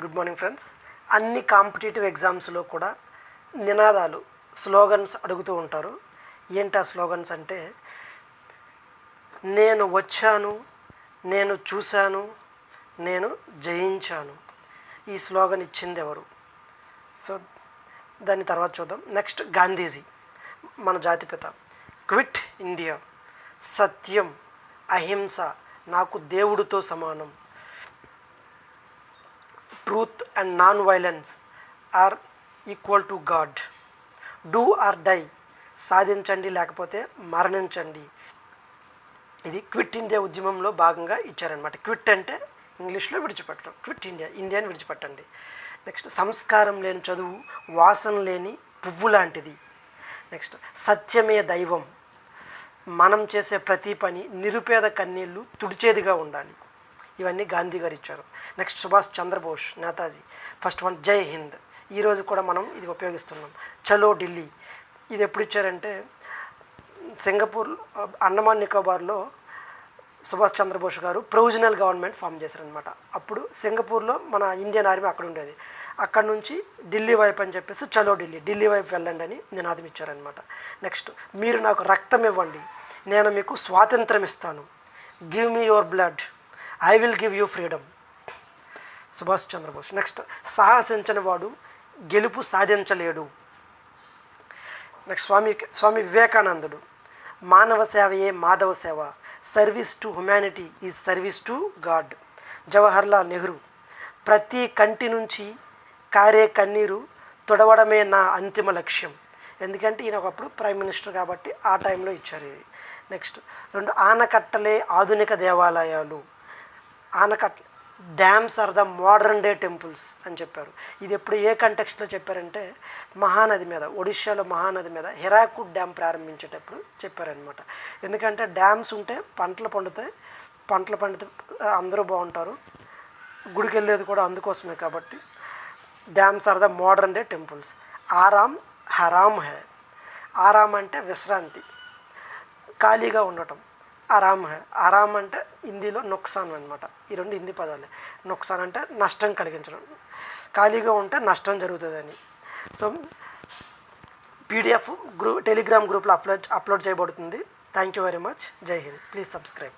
Good morning friends అన్ని competitive ఎగ్జామ్స్లో కూడా నినాదాలు స్లోగన్స్ అడుగుతూ ఉంటారు. ఏంటి ఆ స్లోగన్స్ అంటే నేను వచ్చాను నేను చూశాను నేను జయించాను. ఈ స్లోగన్ ఇచ్చింది ఎవరు? సో దాని తర్వాత చూద్దాం. నెక్స్ట్ గాంధీజీ మన జాతిపిత క్విట్ ఇండియా సత్యం అహింస నాకు దేవుడితో సమానం. Truth and non violence are equal to God do or die సాధించండి లేకపోతే మరణించండి. ఇది క్విట్ ఇండియా ఉద్యమంలో భాగంగా ఇచ్చారనమాట క్విట్ అంటే ఇంగ్లీష్లో విడిచిపెట్టడం. క్విట్ ఇండియా ఇండియాని విడిచిపెట్టండి. నెక్స్ట్ సంస్కారం లేని చదువు వాసన లేని పువ్వు లాంటిది. నెక్స్ట్ సత్యమే దైవం. మనం చేసే ప్రతి పని నిరుపేద కన్నీళ్ళు తుడిచేదిగా ఉండాలి. ఇవన్నీ గాంధీ గారు ఇచ్చారు. Next Subhash Chandrabose Netaji. First one Jai Hind. ఈరోజు కూడా మనం ఇది ఉపయోగిస్తున్నాం. చలో ఢిల్లీ. ఇది ఎప్పుడు ఇచ్చారంటే సింగపూర్ అండమాన్ నికోబార్లో సుభాష్ చంద్రబోస్ గారు ప్రొవిజనల్ గవర్నమెంట్ ఫామ్ చేశారనమాట అప్పుడు సింగపూర్లో మన ఇండియన్ ఆర్మీ అక్కడ ఉండేది. అక్కడ నుంచి ఢిల్లీ వైపు అని చెప్పేసి చలో ఢిల్లీ ఢిల్లీ వైపు వెళ్ళండి అని నినాదం ఇచ్చారనమాట నెక్స్ట్ మీరు నాకు రక్తం ఇవ్వండి. నేను మీకు స్వాతంత్రం ఇస్తాను. Give me your blood I will give you freedom Subhash Chandrabose next సాహసించని వాడు గెలుపు సాధించలేడు నెక్స్ట్ స్వామి స్వామి వివేకానందుడు మానవ సేవయే మాధవ సేవ service to humanity is service to God Jawaharlal Nehru ప్రతి కంటి నుంచి కారే కన్నీరు తొడవడమే నా అంతిమ లక్ష్యం ఎందుకంటే ఈయన ఒకప్పుడు ప్రైమ్ మినిస్టర్ కాబట్టి ఆ టైంలో ఇచ్చారు ఇది నెక్స్ట్ రెండు ఆనకట్టలే ఆధునిక దేవాలయాలు ఆనకట్ట dams are the modern day temples అని చెప్పారు. ఇది ఎప్పుడు ఏ కంటెక్స్ట్లో చెప్పారంటే మహానది మీద ఒడిశాలో మహానది మీద హిరాకుడ్ డ్యామ్ ప్రారంభించేటప్పుడు చెప్పారనమాట ఎందుకంటే డ్యామ్స్ ఉంటే పంటలు పండుతాయి పంటలు పండితే అందరూ బాగుంటారు గుడికి వెళ్ళేది కూడా అందుకోసమే కాబట్టి dams are the modern day temples ఆరామ్ హరామ్ హే. ఆరామ్ అంటే విశ్రాంతి ఖాళీగా ఉండటం. ఆరామ్ హే. ఆరామ్ అంటే హిందీలో నొక్సాన్ అనమాట ఈ రెండు హిందీ పదాలే. నొక్సాన్ అంటే నష్టం కలిగించడం. ఖాళీగా ఉంటే నష్టం జరుగుతుందని. సో పీడిఎఫ్ గ్రూ టెలిగ్రామ్ గ్రూప్లో అప్లోడ్ అప్లోడ్ చేయబడుతుంది. Thank you very much. Jai Hind. Please subscribe.